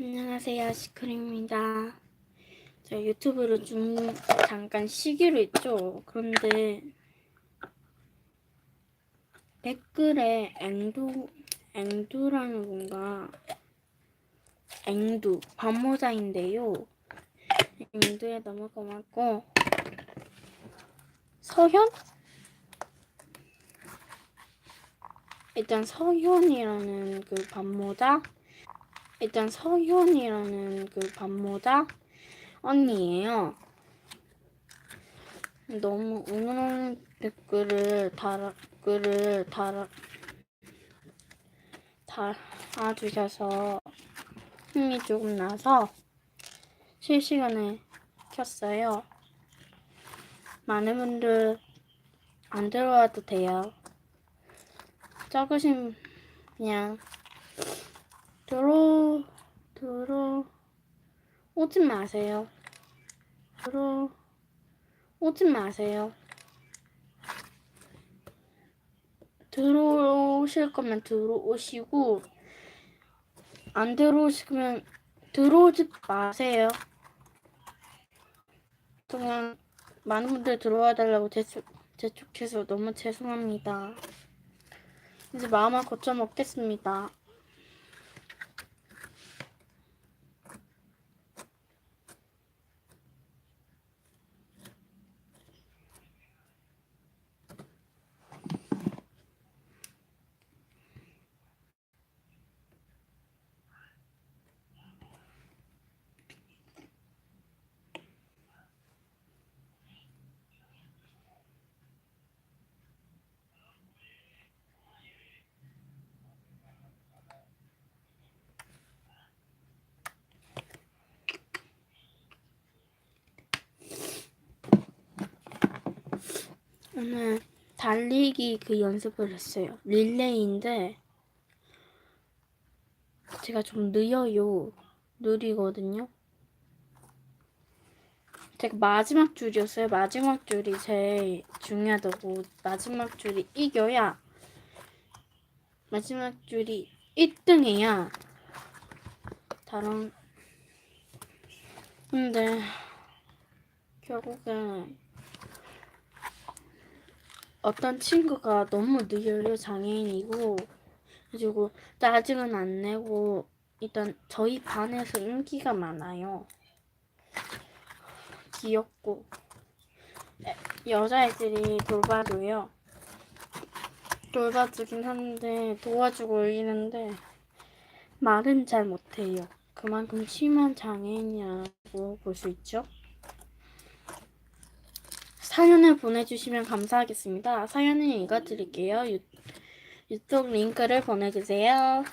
안녕하세요 시크림입니다. 제가 유튜브를 좀 잠깐 쉬기로 했죠. 그런데 댓글에 앵두 앵두라는 뭔가 앵두 반모자인데요. 앵두에 너무 고맙고 서현? 일단 서현이라는 그 반모자 일단 서현이라는 그 반모자 언니예요. 너무 응원 댓글을 달아 글을 달아 달아주셔서 힘이 조금 나서 실시간에 켰어요. 많은 분들 안 들어와도 돼요. 적으신 그냥 들어 들어 오지 마세요. 들어 오지 마세요. 들어오실 거면 들어오시고 안 들어오시면 들어오지 마세요. 그냥 많은 분들 들어와 달라고 재촉, 재촉해서 너무 죄송합니다. 이제 마음을 고쳐 먹겠습니다. 오늘 달리기 그 연습을 했어요. 릴레이인데 제가 좀 느려요. 느리거든요. 제가 마지막 줄이었어요. 마지막 줄이 제일 중요하다고. 마지막 줄이 이겨야 마지막 줄이 1등해야 다른 근데 결국엔 어떤 친구가 너무 느려요 장애인이고 그리고 짜증은 안 내고 일단 저희 반에서 인기가 많아요. 귀엽고. 에, 여자애들이 돌봐줘요. 돌봐주긴 하는데 도와주고 올리는데 말은 잘 못해요. 그만큼 심한 장애인이라고 볼 수 있죠 사연을 보내주시면 감사하겠습니다. 사연을 읽어드릴게요. 유, 유튜브 링크를 보내주세요.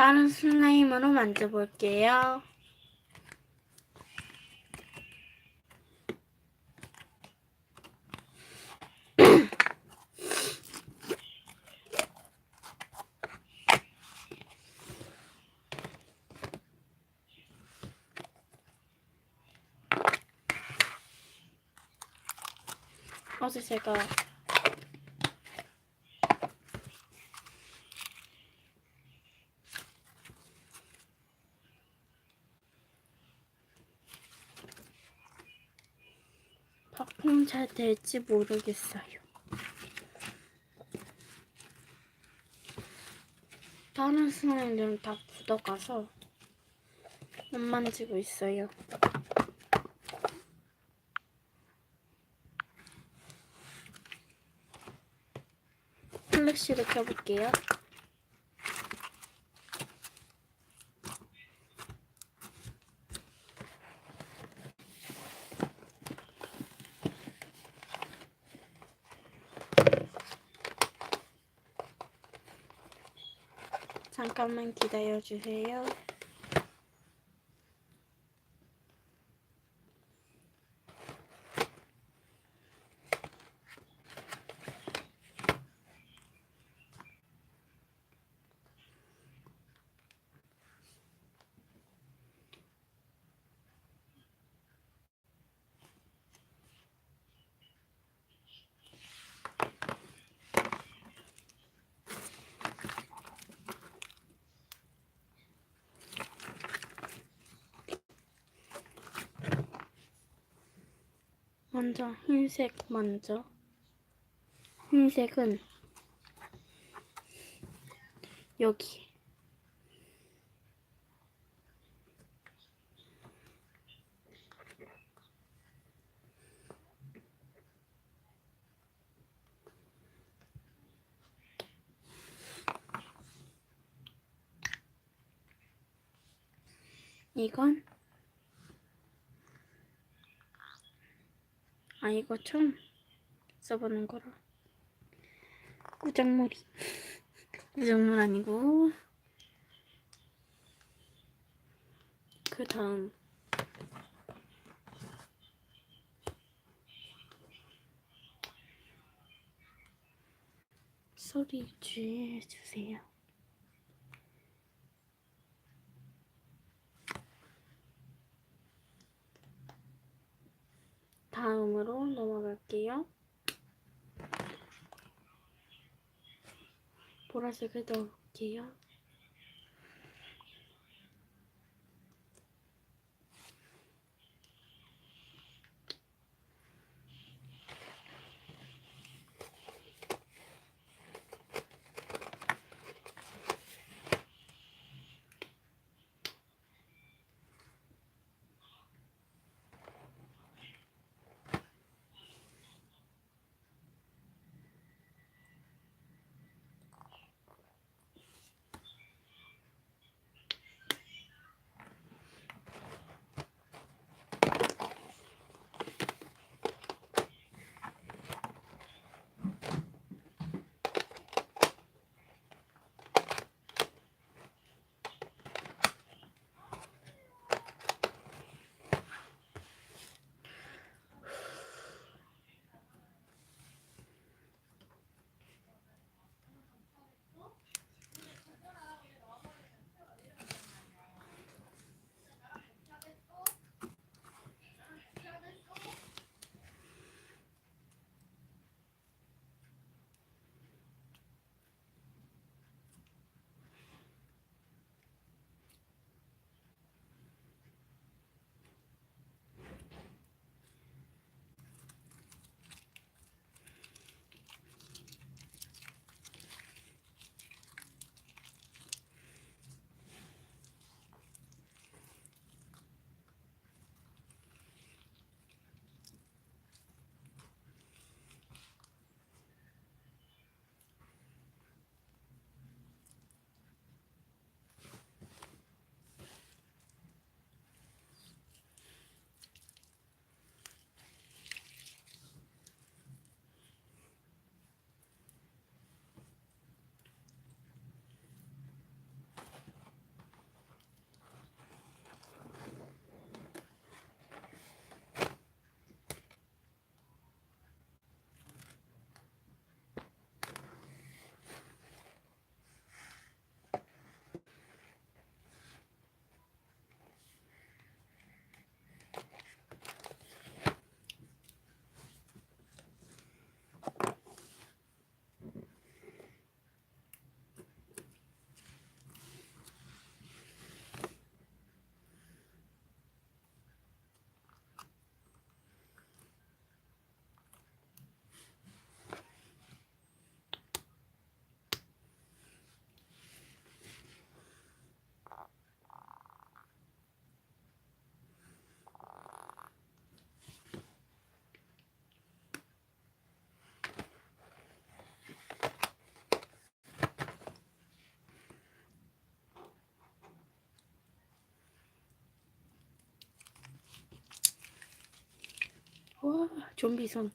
다른 슬라임으로 만져볼게요. 어제 제가 잘 될지 모르겠어요. 다른 슬라임들은 다 굳어가서 못 만지고 있어요. 플래시를 켜볼게요. 잠깐만 기다려 주세요. 먼저 흰색 먼저. 흰색은 여기. 이건 아 이거 처음 써보는 거라. 우정물이 우정물 아니고. 그 다음. 소리 주의해 주세요. 다음으로 넘어갈게요. 보라색을 넣을게요. 와, 좀비 손.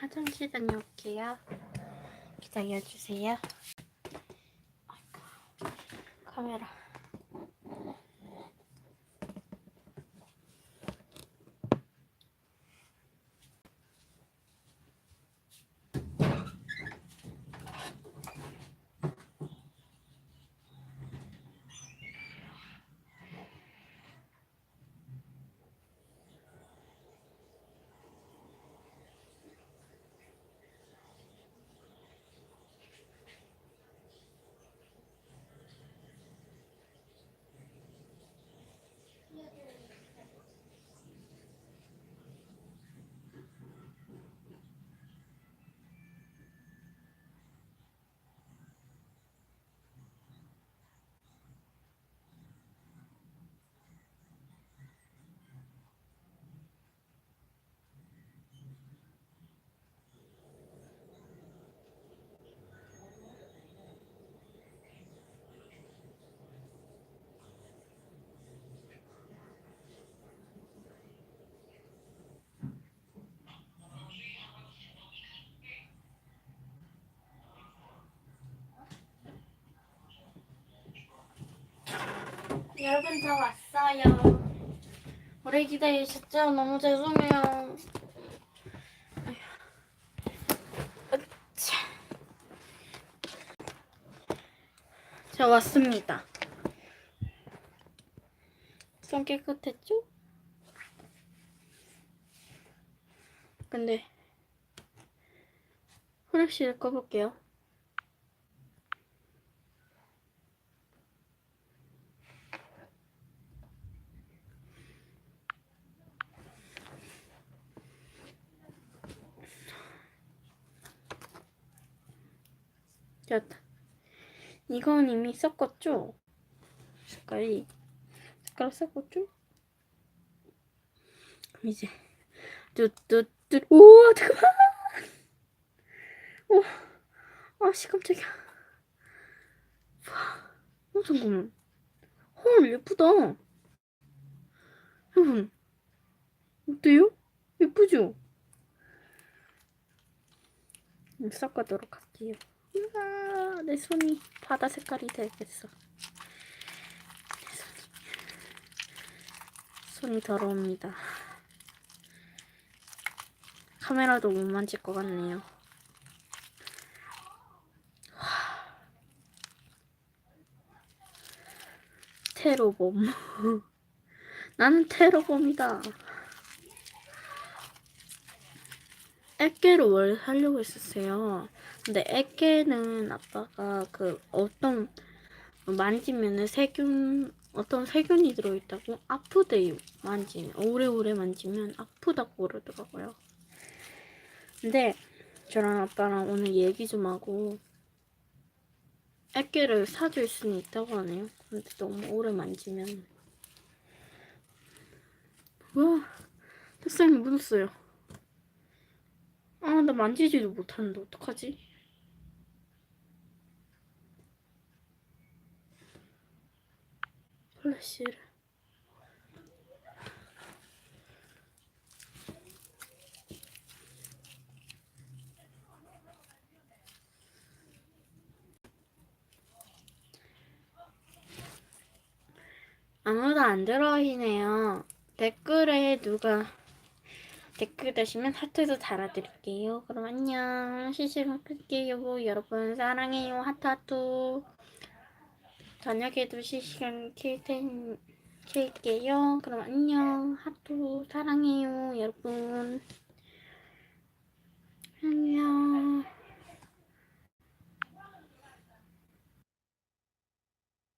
화장실 다녀올게요. 기다려주세요. 카메라. 여러분 저 왔어요. 오래 기다리셨죠? 너무 죄송해요. 저 왔습니다. 손 깨끗했죠? 근데 후레쉬를 꺼볼게요. 됐다. 이건 이미 섞었죠? 색깔이 색깔 섞었죠? 그럼 이제 뚜뚜뚜 우와 잠깐만 우와 아씨 깜짝이야 어 잠깐만 헐 예쁘다 여러분 어때요? 예쁘죠? 음, 섞어도록 할게요 우와, 내 손이 바다 색깔이 되겠어. 내 손이. 손이 더러웁니다. 카메라도 못 만질 것 같네요. 와. 테러범. 나는 테러범이다. 액계를 원래 하려고 했었어요. 근데 액계는 아빠가 그 어떤 만지면은 세균 어떤 세균이 들어있다고 아프대요. 만지면 오래오래 만지면 아프다고 그러더라고요. 근데 저랑 아빠랑 오늘 얘기 좀 하고 액계를 사줄 수는 있다고 하네요. 근데 너무 오래 만지면 와 색상이 묻었어요. 아, 나 만지지도 못하는데 어떡하지? 플래시를 아무도 안 들어오시네요. 댓글에 누가 댓글 다시면 하트도 달아드릴게요. 그럼 안녕. 실시간 끌게요. 여러분 사랑해요. 하트 하트. 저녁에도 실시간 킬 텐, 킬게요. 그럼 안녕. 하트 사랑해요. 여러분. 안녕.